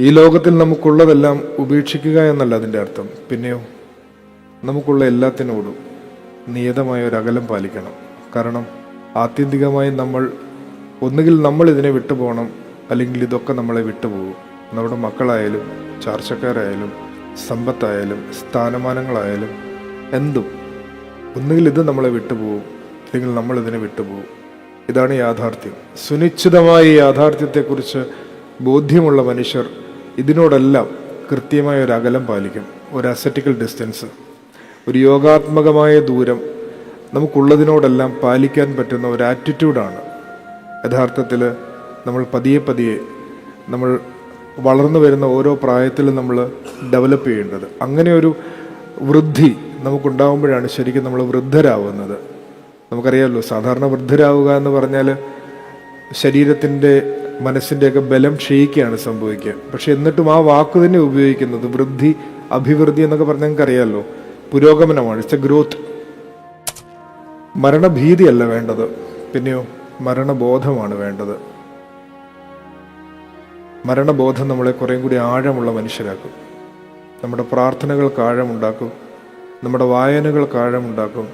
ഈ ലോകത്തിൽ നമുക്കുള്ളതെല്ലാം ഉപേക്ഷിക്കുക എന്നല്ല അതിന്റെ അർത്ഥം. പിന്നെയോ നമുക്കുള്ള എല്ലാത്തിനോടും നിയതമായ ഒരു അകലം പാലിക്കണം. കാരണം ആത്യന്തികമായി നമ്മൾ ഒന്നുകിൽ നമ്മൾ ഇതിനെ വിട്ടുപോകണം അല്ലെങ്കിൽ ഇതൊക്കെ നമ്മളെ വിട്ടുപോകും. നമ്മുടെ മക്കളായാലും ചാർച്ചക്കാരായാലും സമ്പത്തായാലും സ്ഥാനമാനങ്ങളായാലും എന്തും. ഒന്നുകിൽ ഇത് നമ്മളെ വിട്ടുപോകും അല്ലെങ്കിൽ നമ്മൾ ഇതിനെ വിട്ടുപോകും. ഇതാണ് യാഥാർത്ഥ്യം. സുനിശ്ചിതമായ യാഥാർത്ഥ്യത്തെക്കുറിച്ച് ബോധ്യമുള്ള മനുഷ്യർ ഇതിനോടെല്ലാം കൃത്യമായ ഒരു അകലം പാലിക്കും ഒരു അസറ്റിക്കൽ ഡിസ്റ്റൻസ് ഒരു യോഗാത്മകമായ ദൂരം നമുക്കുള്ളതിനോടെല്ലാം പാലിക്കാൻ പറ്റുന്ന ഒരു ആറ്റിറ്റ്യൂഡാണ് യഥാർത്ഥത്തിൽ നമ്മൾ പതിയെ പതിയെ നമ്മൾ വളർന്നു വരുന്ന ഓരോ പ്രായത്തിലും നമ്മൾ ഡെവലപ്പ് ചെയ്യേണ്ടത്. അങ്ങനെ ഒരു വൃദ്ധി നമുക്കുണ്ടാകുമ്പോഴാണ് ശരിക്കും നമ്മൾ വൃദ്ധരാവുന്നത്. നമുക്കറിയാമല്ലോ സാധാരണ വൃദ്ധരാവുക എന്ന് പറഞ്ഞാൽ ശരീരത്തിന്റെ മനസ്സിന്റെയൊക്കെ ബലം ക്ഷയിക്കുകയാണ് സംഭവിക്കുക. പക്ഷെ എന്നിട്ടും ആ വാക്ക് തന്നെ ഉപയോഗിക്കുന്നത് വൃദ്ധി അഭിവൃദ്ധി എന്നൊക്കെ പറഞ്ഞാൽ നിങ്ങൾക്ക് അറിയാമല്ലോ പുരോഗമനമാണ്. ഇറ്റ്സ് എ ഗ്രോത്ത് മരണഭീതിയല്ല വേണ്ടത്. പിന്നെയോ മരണബോധമാണ് വേണ്ടത്. മരണബോധം നമ്മളെ കുറേം കൂടി ആഴമുള്ള മനുഷ്യരാക്കും. നമ്മുടെ പ്രാർത്ഥനകൾക്ക് ആഴമുണ്ടാക്കും. നമ്മുടെ വായനകൾക്ക് ആഴമുണ്ടാക്കും.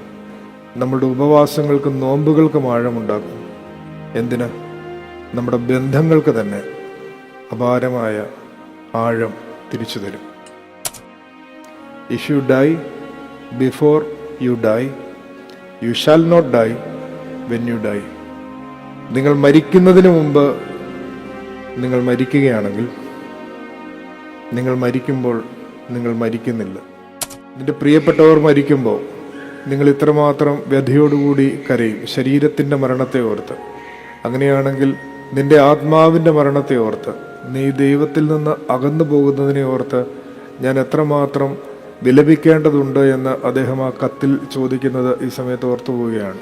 നമ്മളുടെ ഉപവാസങ്ങൾക്കും നോമ്പുകൾക്കും ആഴമുണ്ടാക്കും. എന്തിന്? നമ്മുടെ ബന്ധങ്ങൾക്ക് തന്നെ അപാരമായ ആഴം തിരിച്ചു തരും. If you die before you die you shall not die when you die നിങ്ങൾ മരിക്കുന്നതിന് മുമ്പ് നിങ്ങൾ മരിക്കുകയാണെങ്കിൽ നിങ്ങൾ മരിക്കുമ്പോൾ നിങ്ങൾ മരിക്കുന്നില്ല. നിന്റെ പ്രിയപ്പെട്ടവർ മരിക്കുമ്പോൾ നിങ്ങൾ ഇത്രമാത്രം വ്യഥയോടുകൂടി കരയും. ശരീരത്തിന്റെ മരണത്തെ ഓർത്ത്. അങ്ങനെയാണെങ്കിൽ നിന്റെ ആത്മാവിന്റെ മരണത്തെ ഓർത്ത് നീ ദൈവത്തിൽ നിന്ന് അകന്നു പോകുന്നതിനെ ഓർത്ത് ഞാൻ എത്രമാത്രം വിലപിക്കേണ്ടതുണ്ട് എന്ന് അദ്ദേഹം ആ കത്തിൽ ചോദിക്കുന്നത് ഈ സമയത്ത് ഓർത്തു പോവുകയാണ്.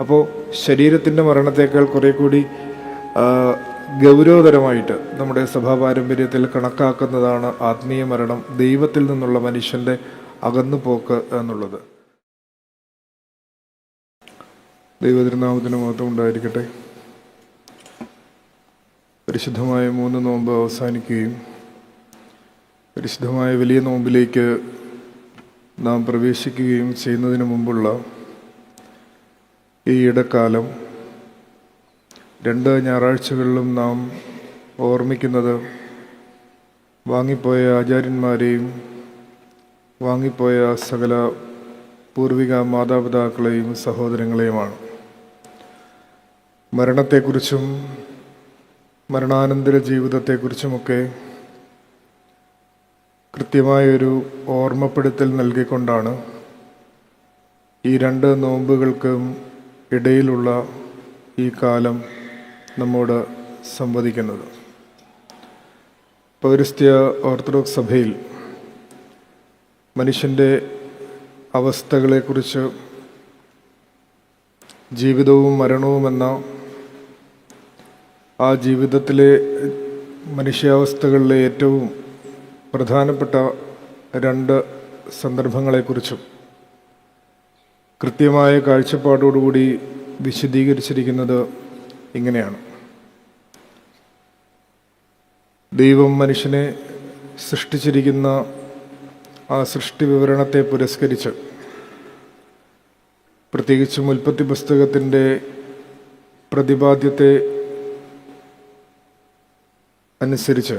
അപ്പോൾ ശരീരത്തിന്റെ മരണത്തേക്കാൾ കുറെ കൂടി ഗൗരവതരമായിട്ട് നമ്മുടെ സഭാ പാരമ്പര്യത്തിൽ കണക്കാക്കുന്നതാണ് ആത്മീയ മരണം ദൈവത്തിൽ നിന്നുള്ള മനുഷ്യന്റെ അകന്നുപോക്ക് എന്നുള്ളത്. ദൈവതിരുനാമത്തിന് മാത്രം ഉണ്ടായിരിക്കട്ടെ. പരിശുദ്ധമായ മൂന്ന് നോമ്പ് അവസാനിക്കുകയും പരിശുദ്ധമായ വലിയ നോമ്പിലേക്ക് നാം പ്രവേശിക്കുകയും ചെയ്യുന്നതിന് മുമ്പുള്ള ഈ ഇടക്കാലം രണ്ട് ഞായറാഴ്ചകളിലും നാം ഓർമ്മിക്കുന്നത് വാങ്ങിപ്പോയ ആചാര്യന്മാരെയും വാങ്ങിപ്പോയ സകല പൂർവിക മാതാപിതാക്കളെയും സഹോദരങ്ങളെയുമാണ്. മരണത്തെക്കുറിച്ചും മരണാനന്തര ജീവിതത്തെക്കുറിച്ചുമൊക്കെ കൃത്യമായൊരു ഓർമ്മപ്പെടുത്തൽ നൽകിക്കൊണ്ടാണ് ഈ രണ്ട് നോമ്പുകൾക്കും ഇടയിലുള്ള ഈ കാലം നമ്മോട് സംവദിക്കുന്നത്. പൗരസ്ത്യ ഓർത്തഡോക്സ് സഭയിൽ മനുഷ്യന്റെ അവസ്ഥകളെക്കുറിച്ച് ജീവിതവും മരണവും എന്ന ആ ജീവിതത്തിലെ മനുഷ്യാവസ്ഥകളിലെ ഏറ്റവും പ്രധാനപ്പെട്ട രണ്ട് സന്ദർഭങ്ങളെക്കുറിച്ചും കൃത്യമായ കാഴ്ചപ്പാടോടുകൂടി വിശദീകരിച്ചിരിക്കുന്നത് ഇങ്ങനെയാണ്. ദൈവം മനുഷ്യനെ സൃഷ്ടിച്ചിരിക്കുന്ന ആ സൃഷ്ടി വിവരണത്തെ പുരസ്കരിച്ച് പ്രത്യേകിച്ചും ഉൽപ്പത്തി പുസ്തകത്തിന്റെ പ്രതിപാദ്യത്തെ അനുസരിച്ച്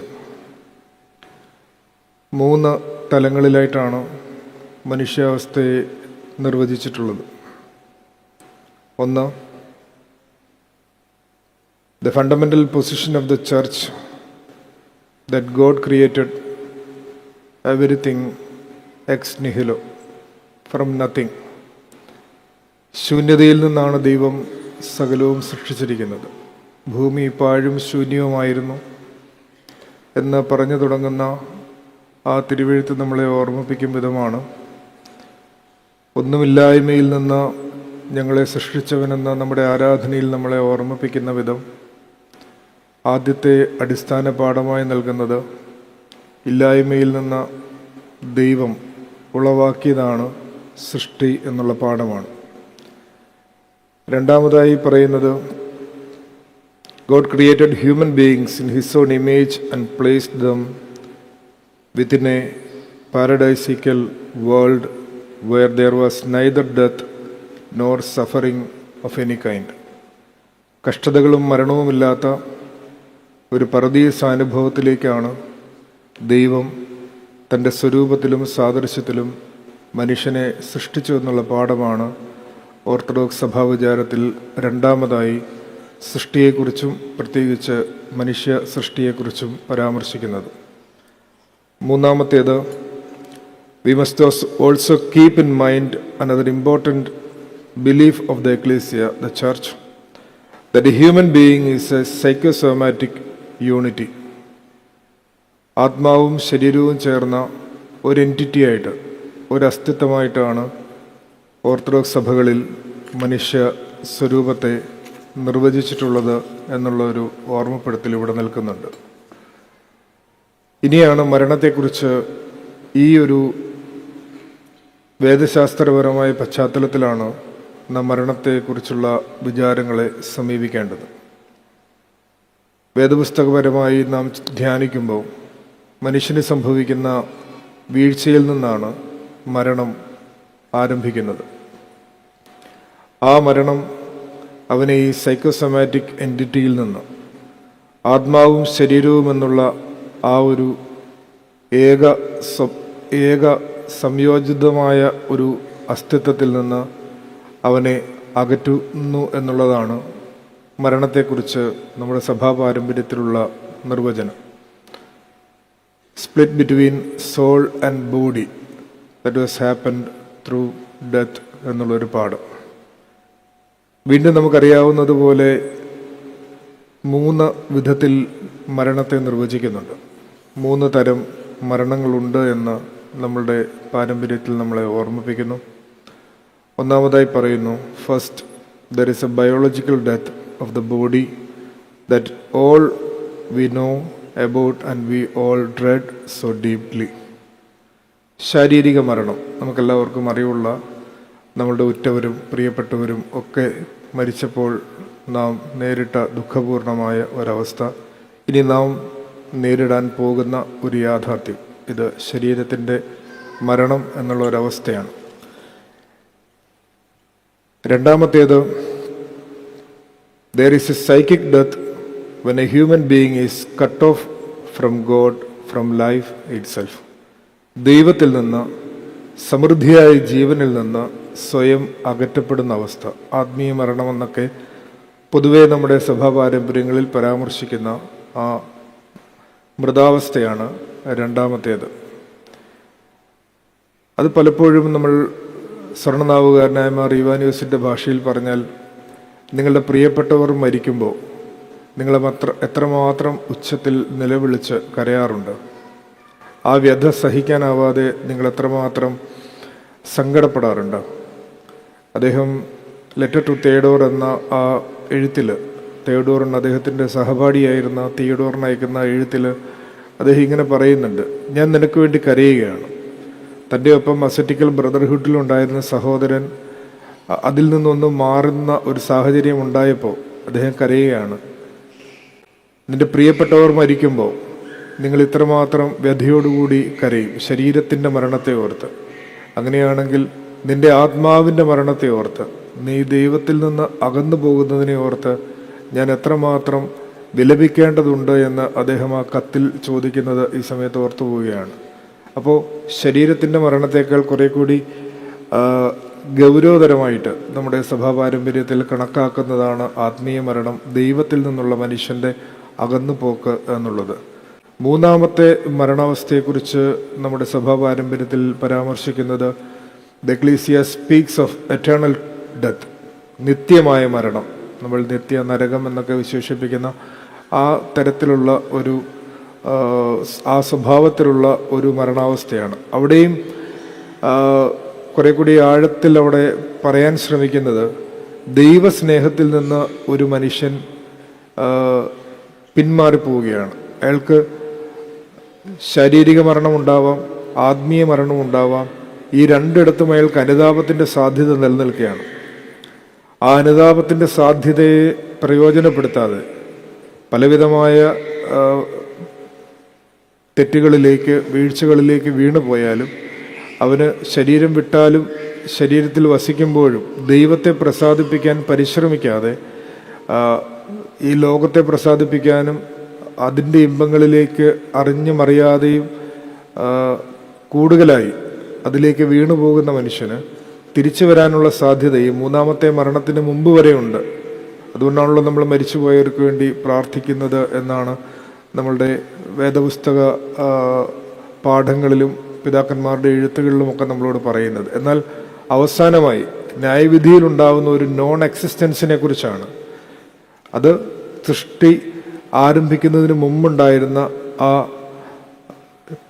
മൂന്ന് തലങ്ങളിലായിട്ടാണ് മനുഷ്യാവസ്ഥയെ നിർവചിച്ചിട്ടുള്ളത്. ഒന്ന് the fundamental position of the church that God created everything ex nihilo from nothing ശൂന്യതയിൽ നിന്നാണ് ദൈവം സകലവും സൃഷ്ടിച്ചിരിക്കുന്നത്. ഭൂമി പാഴും ശൂന്യവുമായിരുന്നു. എന്ന് പറഞ്ഞു തുടങ്ങുന്ന ആ തിരുവെഴുത്ത് നമ്മളെ ഓർമ്മിപ്പിക്കും വിധമാണ്. ഒന്നുമില്ലായ്മയിൽ നിന്ന് ഞങ്ങളെ സൃഷ്ടിച്ചവനെന്ന നമ്മുടെ ആരാധനയിൽ നമ്മളെ ഓർമ്മിപ്പിക്കുന്ന വിധം ആദ്യത്തെ അടിസ്ഥാന പാഠമായി നൽകുന്നത് ഇല്ലായ്മയിൽ നിന്ന് ദൈവം ഉളവാക്കിയതാണ് സൃഷ്ടി എന്നുള്ള പാഠമാണ്. രണ്ടാമതായി പറയുന്നത് God created human beings in His own image and placed them within a paradisical world where there was neither death nor suffering of any kind. കഷ്ടതകളും മരണവുമില്ലാത്ത ഒരു പരദീസ അനുഭവത്തിലേക്കാണ് ദൈവം തന്റെ സ്വരൂപത്തിലും സാദൃശ്യത്തിലും മനുഷ്യനെ സൃഷ്ടിച്ചു എന്നുള്ള പാഠമാണ് ഓർത്തഡോക്സ് സഭാവിചാരത്തിൽ രണ്ടാമതായി സൃഷ്ടിയെക്കുറിച്ചും പ്രത്യേകിച്ച് മനുഷ്യ സൃഷ്ടിയെക്കുറിച്ചും പരാമർശിക്കുന്നത്. മൂന്നാമത്തേത് we must also keep in mind another important belief of the ecclesia the church that human being is a psychosomatic unity ആത്മാവും ശരീരവും ചേർന്ന ഒരു എന്റിറ്റി ആയിട്ട് ഒരു അസ്തിത്വമായിട്ടാണ് ഓർത്തഡോക്സ് സഭകളിൽ മനുഷ്യ സ്വരൂപത്തെ നിർവചിച്ചിട്ടുള്ളത് എന്നുള്ളൊരു ഓർമ്മപ്പെടുത്തൽ ഇവിടെ നിൽക്കുന്നുണ്ട്. ഇനിയാണ് മരണത്തെക്കുറിച്ച് ഈ ഒരു വേദശാസ്ത്രപരമായ പശ്ചാത്തലത്തിലാണ് നാം മരണത്തെക്കുറിച്ചുള്ള വിചാരങ്ങളെ സമീപിക്കേണ്ടത്. വേദപുസ്തകപരമായി നാം ധ്യാനിക്കുമ്പോൾ മനുഷ്യന് സംഭവിക്കുന്ന വീഴ്ചയിൽ നിന്നാണ് മരണം ആരംഭിക്കുന്നത്. ആ മരണം അവനെ ഈ സൈക്കോസൊമാറ്റിക് എന്റിറ്റിയിൽ നിന്ന് ആത്മാവും ശരീരവും എന്നുള്ള ആ ഒരു ഏക ഏക സംയോജിതമായ ഒരു അസ്തിത്വത്തിൽ നിന്ന് അവനെ അകറ്റുന്നു എന്നുള്ളതാണ് മരണത്തെക്കുറിച്ച് നമ്മുടെ സഭാ പാരമ്പര്യത്തിലുള്ള നിർവചനം. Split between soul and body that was happened through death എന്നുള്ളൊരു പാഠം. വീണ്ടും നമുക്കറിയാവുന്നതുപോലെ മൂന്ന് വിധത്തിൽ മരണത്തെ നിർവചിക്കുന്നുണ്ട്. മൂന്ന് തരം മരണങ്ങളുണ്ട് എന്ന് നമ്മളുടെ പാരമ്പര്യത്തിൽ നമ്മളെ ഓർമ്മിപ്പിക്കുന്നു. ഒന്നാമതായി പറയുന്നു first there is a biological death of the body that all we know about and we all dread so deeply ശാരീരിക മരണം നമുക്കെല്ലാവർക്കും അറിവുള്ള നമ്മളുടെ ഉറ്റവരും പ്രിയപ്പെട്ടവരും ഒക്കെ മരിച്ചപ്പോൾ നാം നേരിട്ട ദുഃഖപൂർണമായ ഒരവസ്ഥ. ഇനി നാം നേരിടാൻ പോകുന്ന ഒരു യാഥാർത്ഥ്യം. ഇത് ശരീരത്തിന്റെ മരണം എന്നുള്ള ഒരവസ്ഥയാണ്. രണ്ടാമത്തേത് there is a psychic death when a human being is cut off from God from life itself ദൈവത്തിൽ നിന്ന് സമൃദ്ധിയായ ജീവനിൽ നിന്ന് സ്വയം അകറ്റപ്പെടുന്ന അവസ്ഥ ആത്മീയ മരണമെന്നൊക്കെ പൊതുവേ നമ്മുടെ സഭാ പാരമ്പര്യങ്ങളിൽ പരാമർശിക്കുന്ന ആ മൃതാവസ്ഥയാണ് രണ്ടാമത്തേത്. അത് പലപ്പോഴും നമ്മൾ സ്വർണനാവുകാരനായ മാർ ഇവാനിയോസിന്റെ ഭാഷയിൽ പറഞ്ഞാൽ നിങ്ങളുടെ പ്രിയപ്പെട്ടവർ മരിക്കുമ്പോൾ നിങ്ങളെ മാത്ര എത്രമാത്രം ഉച്ചത്തിൽ നിലവിളിച്ച് കരയാറുണ്ട്. ആ വ്യഥ സഹിക്കാനാവാതെ നിങ്ങൾ എത്രമാത്രം സങ്കടപ്പെടാറുണ്ട്. അദ്ദേഹം ലെറ്റർ ടു തേഡോർ എന്ന ആ എഴുത്തിൽ തേഡോറിന് അദ്ദേഹത്തിന്റെ സഹപാഠിയായിരുന്ന തിയഡോറിന് അയക്കുന്ന എഴുത്തിൽ അദ്ദേഹം ഇങ്ങനെ പറയുന്നുണ്ട് ഞാൻ നിനക്ക് വേണ്ടി കരയുകയാണ്. തന്റെ ഒപ്പം അസറ്റിക്കൽ ബ്രദർഹുഡിലുണ്ടായിരുന്ന സഹോദരൻ അതിൽ നിന്നൊന്നും മാറുന്ന ഒരു സാഹചര്യം ഉണ്ടായപ്പോൾ അദ്ദേഹം കരയുകയാണ്. നിന്റെ പ്രിയപ്പെട്ടവർ മരിക്കുമ്പോൾ നിങ്ങൾ ഇത്രമാത്രം വ്യഥയോടുകൂടി കരയും ശരീരത്തിന്റെ മരണത്തെ ഓർത്ത്. അങ്ങനെയാണെങ്കിൽ നിന്റെ ആത്മാവിന്റെ മരണത്തെ ഓർത്ത് നീ ദൈവത്തിൽ നിന്ന് അകന്നു പോകുന്നതിനെ ഓർത്ത് ഞാൻ എത്രമാത്രം വിലപിക്കേണ്ടതുണ്ട് എന്ന് അദ്ദേഹം ആ കത്തിൽ ചോദിക്കുന്നത് ഈ സമയത്ത് ഓർത്തു പോവുകയാണ്. അപ്പോൾ ശരീരത്തിന്റെ മരണത്തേക്കാൾ കുറെ കൂടി ഗൗരവതരമായിട്ട് നമ്മുടെ സഭാ പാരമ്പര്യത്തിൽ കണക്കാക്കുന്നതാണ് ആത്മീയ മരണം ദൈവത്തിൽ നിന്നുള്ള മനുഷ്യന്റെ അകന്നുപോക്ക് എന്നുള്ളത്. മൂന്നാമത്തെ മരണാവസ്ഥയെക്കുറിച്ച് നമ്മുടെ സഭാ പാരമ്പര്യത്തിൽ പരാമർശിക്കുന്നത് the ecclesia speaks of eternal death നിത്യമായ മരണം. നമ്മൾ നിത്യ നരകം എന്നൊക്കെ വിശേഷിപ്പിക്കുന്ന ആ തരത്തിലുള്ള ഒരു ആ, സ്വഭാവത്തിലുള്ള ഒരു മരണാവസ്ഥയാണ്. അവിടെയും കുറെ കൂടി ആഴത്തിൽ അവിടെ പറയാൻ ശ്രമിക്കുന്നത് ദൈവസ്നേഹത്തിൽ നിന്ന് ഒരു മനുഷ്യൻ പിന്മാറിപ്പോവുകയാണ്. അയാൾക്ക് ശാരീരിക മരണമുണ്ടാവാം ആത്മീയ മരണം ഉണ്ടാവാം ഈ രണ്ടിടത്തും അയാൾക്ക് അനുതാപത്തിന്റെ സാധ്യത നിലനിൽക്കുകയാണ്. ആ അനുതാപത്തിന്റെ സാധ്യതയെ പ്രയോജനപ്പെടുത്താതെ പലവിധമായ തെറ്റുകളിലേക്ക് വീഴ്ചകളിലേക്ക് വീണു പോയാലും അവന് ശരീരം വിട്ടാലും ശരീരത്തിൽ വസിക്കുമ്പോഴും ദൈവത്തെ പ്രസാദിപ്പിക്കാൻ പരിശ്രമിക്കാതെ ഈ ലോകത്തെ പ്രസാദിപ്പിക്കാനും അതിന്റെ ഇമ്പങ്ങളിലേക്ക് അറിഞ്ഞുമറിയാതെയും കൂടുതലായി അതിലേക്ക് വീണു പോകുന്ന മനുഷ്യന് തിരിച്ചു വരാനുള്ള സാധ്യതയും മൂന്നാമത്തെ മരണത്തിന് മുമ്പ് വരെയുണ്ട് അതുകൊണ്ടാണല്ലോ നമ്മൾ മരിച്ചുപോയവർക്ക് വേണ്ടി പ്രാർത്ഥിക്കുന്നത് എന്നാണ് നമ്മളുടെ വേദപുസ്തക പാഠങ്ങളിലും പിതാക്കന്മാരുടെ എഴുത്തുകളിലും ഒക്കെ നമ്മളോട് പറയുന്നത്. എന്നാൽ അവസാനമായി ന്യായവിധിയിൽ ഉണ്ടാവുന്ന ഒരു നോൺ എക്സിസ്റ്റൻസിനെ കുറിച്ചാണ്. അത് സൃഷ്ടി ആരംഭിക്കുന്നതിന് മുമ്പുണ്ടായിരുന്ന ആ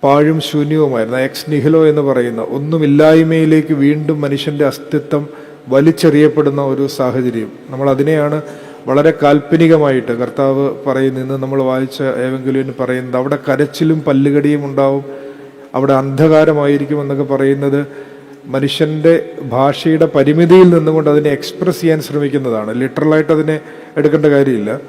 പാഴും ശൂന്യവുമായിരുന്നു. എക്സ് നിഹിലോ എന്ന് പറയുന്ന ഒന്നുമില്ലായ്മയിലേക്ക് വീണ്ടും മനുഷ്യന്റെ അസ്തിത്വം വലിച്ചെറിയപ്പെടുന്ന ഒരു സാഹചര്യം. നമ്മൾ അതിനെയാണ് വളരെ കാൽപ്പനികമായിട്ട് കർത്താവ് പറയുന്ന ഇന്ന് നമ്മൾ വായിച്ച ഏവെങ്കിലും പറയുന്നത് അവിടെ കരച്ചിലും പല്ലുകടിയും ഉണ്ടാവും അവിടെ അന്ധകാരമായിരിക്കും എന്നൊക്കെ പറയുന്നത് മനുഷ്യന്റെ ഭാഷയുടെ പരിമിതിയിൽ നിന്നുകൊണ്ട് അതിനെ എക്സ്പ്രസ് ചെയ്യാൻ ശ്രമിക്കുന്നതാണ്. ലിറ്ററലായിട്ട് അതിനെ എടുക്കേണ്ട കാര്യമില്ല.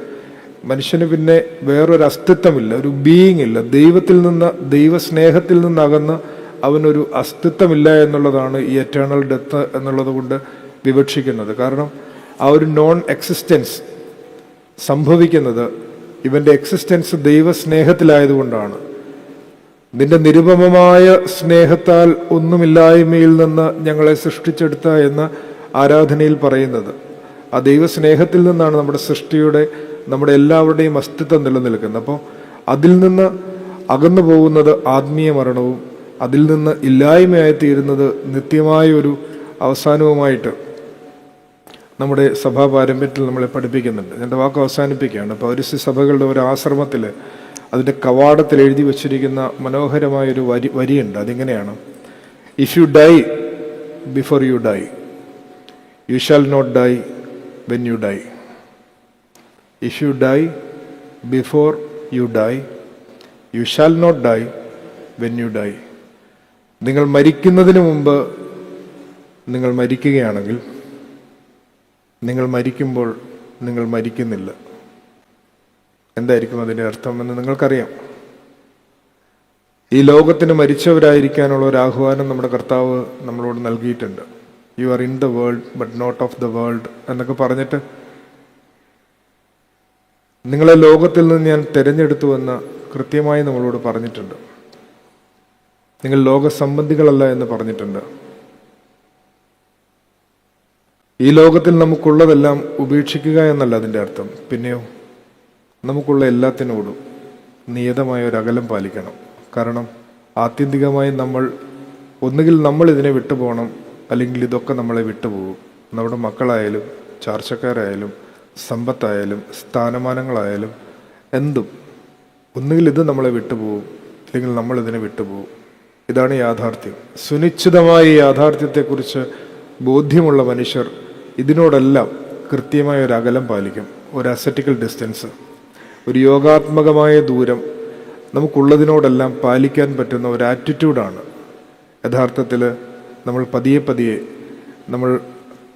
മനുഷ്യന് പിന്നെ വേറൊരു അസ്തിത്വമില്ല ഒരു ബീയിങ് ഇല്ല. ദൈവത്തിൽ നിന്ന് ദൈവസ്നേഹത്തിൽ നിന്നകന്ന് അവനൊരു അസ്തിത്വമില്ല എന്നുള്ളതാണ് ഈ എറ്റേണൽ ഡെത്ത് എന്നുള്ളത് കൊണ്ട് വിവക്ഷിക്കുന്നത്. കാരണം ആ ഒരു നോൺ എക്സിസ്റ്റൻസ് സംഭവിക്കുന്നത് ഇവന്റെ എക്സിസ്റ്റൻസ് ദൈവസ്നേഹത്തിലായതുകൊണ്ടാണ് നിന്റെ നിരുപമമായ സ്നേഹത്താൽ ഒന്നുമില്ലായ്മയിൽ നിന്ന് ഞങ്ങളെ സൃഷ്ടിച്ചെടുത്ത എന്ന് ആരാധനയിൽ പറയുന്നത്. ആ ദൈവസ്നേഹത്തിൽ നിന്നാണ് നമ്മുടെ സൃഷ്ടിയുടെ നമ്മുടെ എല്ലാവരുടെയും അസ്തിത്വം നിലനിൽക്കുന്നത് അപ്പോൾ അതിൽ നിന്ന് അകന്നു പോകുന്നത് ആത്മീയ മരണവും അതിൽ നിന്ന് ഇല്ലായ്മയായി തീരുന്നത് നിത്യമായ ഒരു അവസാനവുമായിട്ട് നമ്മുടെ സഭാ പാരമ്പര്യത്തിൽ നമ്മളെ പഠിപ്പിക്കുന്നുണ്ട്. എന്റെ വാക്ക് അവസാനിപ്പിക്കുകയാണ്. പൗരസ്യ സഭകളുടെ ഒരു ആശ്രമത്തിൽ അതിന്റെ കവാടത്തിൽ എഴുതി വച്ചിരിക്കുന്ന മനോഹരമായൊരു വരി വരിയുണ്ട്. അതിങ്ങനെയാണ്. If you die before you die you shall not die when you die if you die before you die, you shall not die when you die. നിങ്ങൾ മരിക്കുന്നതിന് മുമ്പ് നിങ്ങൾ മരിക്കുകയാണെങ്കിൽ നിങ്ങൾ മരിക്കുമ്പോൾ നിങ്ങൾ മരിക്കുന്നില്ല. എന്തായിരിക്കും അതിന്റെ അർത്ഥമെന്ന് നിങ്ങൾക്കറിയാം. ഈ ലോകത്തിന് മരിച്ചവരായിരിക്കാനുള്ള ഒരു ആഹ്വാനം നമ്മുടെ കർത്താവ് നമ്മളോട് നൽകിയിട്ടുണ്ട്. You are in the world but not of the world എന്നൊക്കെ പറഞ്ഞിട്ട് നിങ്ങളെ ലോകത്തിൽ നിന്ന് ഞാൻ തിരഞ്ഞെടുത്തുവെന്ന് കൃത്യമായി നമ്മളോട് പറഞ്ഞിട്ടുണ്ട്. നിങ്ങൾ ലോകസംബന്ധികളല്ല എന്ന് പറഞ്ഞിട്ടുണ്ട്. ഈ ലോകത്തിൽ നമുക്കുള്ളതെല്ലാം ഉപേക്ഷിക്കുക എന്നല്ല അതിന്റെ അർത്ഥം. പിന്നെയോ നമുക്കുള്ള എല്ലാത്തിനോടും നിയതമായ ഒരു അകലം പാലിക്കണം. കാരണം ആത്യന്തികമായി നമ്മൾ ഒന്നുകിൽ നമ്മൾ ഇതിനെ വിട്ടുപോകണം അല്ലെങ്കിൽ ഇതൊക്കെ നമ്മളെ വിട്ടുപോകും. നമ്മുടെ മക്കളായാലും ചാർച്ചക്കാരായാലും സമ്പത്തായാലും സ്ഥാനമാനങ്ങളായാലും എന്തും. ഒന്നുകിൽ ഇത് നമ്മളെ വിട്ടുപോകും അല്ലെങ്കിൽ നമ്മൾ ഇതിനെ വിട്ടുപോകും. ഇതാണ് യാഥാർത്ഥ്യം. സുനിശ്ചിതമായ യാഥാർത്ഥ്യത്തെക്കുറിച്ച് ബോധ്യമുള്ള മനുഷ്യർ ഇതിനോടെല്ലാം കൃത്യമായ ഒരു അകലം പാലിക്കും. ഒരു അസറ്റിക്കൽ ഡിസ്റ്റൻസ് ഒരു യോഗാത്മകമായ ദൂരം നമുക്കുള്ളതിനോടെല്ലാം പാലിക്കാൻ പറ്റുന്ന ഒരു ആറ്റിറ്റ്യൂഡാണ് യഥാർത്ഥത്തിൽ നമ്മൾ പതിയെ പതിയെ നമ്മൾ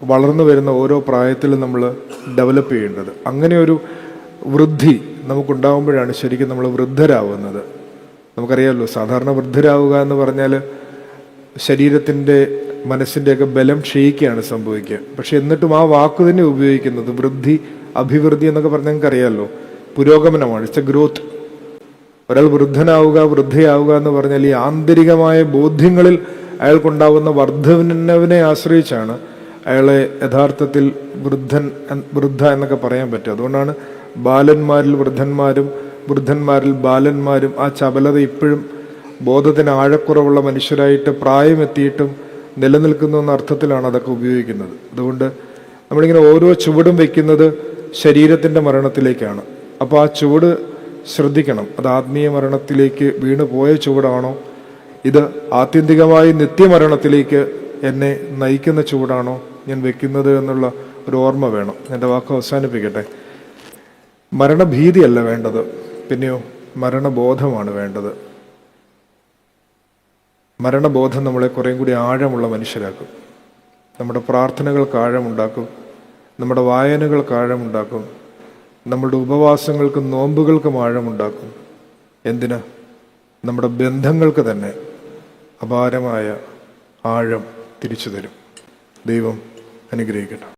വളർന്നു വരുന്ന ഓരോ പ്രായത്തിലും നമ്മൾ ഡെവലപ്പ് ചെയ്യേണ്ടത്. അങ്ങനെ ഒരു വൃദ്ധി നമുക്കുണ്ടാകുമ്പോഴാണ് ശരിക്കും നമ്മൾ വൃദ്ധരാവുന്നത്. നമുക്കറിയാമല്ലോ സാധാരണ വൃദ്ധരാവുക എന്ന് പറഞ്ഞാൽ ശരീരത്തിന്റെ മനസ്സിന്റെയൊക്കെ ബലം ക്ഷയിക്കുകയാണ് സംഭവിക്കുക. പക്ഷെ എന്നിട്ടും ആ വാക്ക് തന്നെ ഉപയോഗിക്കുന്നത് വൃദ്ധി അഭിവൃദ്ധി എന്നൊക്കെ പറഞ്ഞാൽ നിങ്ങൾക്കറിയാമല്ലോ പുരോഗമനമാണ്. ഇറ്റ്സ് എ ഗ്രോത്ത് ഒരാൾ വൃദ്ധനാവുക വൃദ്ധയാവുക എന്ന് പറഞ്ഞാൽ ഈ ആന്തരികമായ ബോധ്യങ്ങളിൽ അയാൾക്കുണ്ടാവുന്ന വർദ്ധനവിനെ ആശ്രയിച്ചാണ് അയാളെ യഥാർത്ഥത്തിൽ വൃദ്ധൻ വൃദ്ധ എന്നൊക്കെ പറയാൻ പറ്റും. അതുകൊണ്ടാണ് ബാലന്മാരിൽ വൃദ്ധന്മാരും വൃദ്ധന്മാരിൽ ബാലന്മാരും ആ ചപലത ഇപ്പോഴും ബോധത്തിന് ആഴക്കുറവുള്ള മനുഷ്യരായിട്ട് പ്രായമെത്തിയിട്ടും നിലനിൽക്കുന്നു എന്ന അർത്ഥത്തിലാണ് അതൊക്കെ ഉപയോഗിക്കുന്നത്. അതുകൊണ്ട് നമ്മളിങ്ങനെ ഓരോ ചുവടും വയ്ക്കുന്നത് ശരീരത്തിന്റെ മരണത്തിലേക്കാണ്. അപ്പോൾ ആ ചുവട് ശ്രദ്ധിക്കണം. അത് ആത്മീയ മരണത്തിലേക്ക് വീണു പോയ ചുവടാണോ? ഇത് ആത്യന്തികമായി നിത്യമരണത്തിലേക്ക് എന്നെ നയിക്കുന്ന ചുവടാണോ? ഞാൻ വെക്കുന്നത് എന്നുള്ള ഒരു ഓർമ്മ വേണം. എന്റെ വാക്ക് അവസാനിപ്പിക്കട്ടെ. മരണഭീതിയല്ല വേണ്ടത്. പിന്നെയോ മരണബോധമാണ് വേണ്ടത്. മരണബോധം നമ്മളെ കുറേം കൂടി ആഴമുള്ള മനുഷ്യരാക്കും. നമ്മുടെ പ്രാർത്ഥനകൾക്ക് ആഴമുണ്ടാക്കും. നമ്മുടെ വായനകൾക്ക് ആഴമുണ്ടാക്കും. നമ്മുടെ ഉപവാസങ്ങൾക്കും നോമ്പുകൾക്കും ആഴമുണ്ടാക്കും. എന്തിന്? നമ്മുടെ ബന്ധങ്ങൾക്ക് തന്നെ അപാരമായ ആഴം തിരിച്ചു തരും. ദൈവം അനുഗ്രഹിക്കട്ടെ.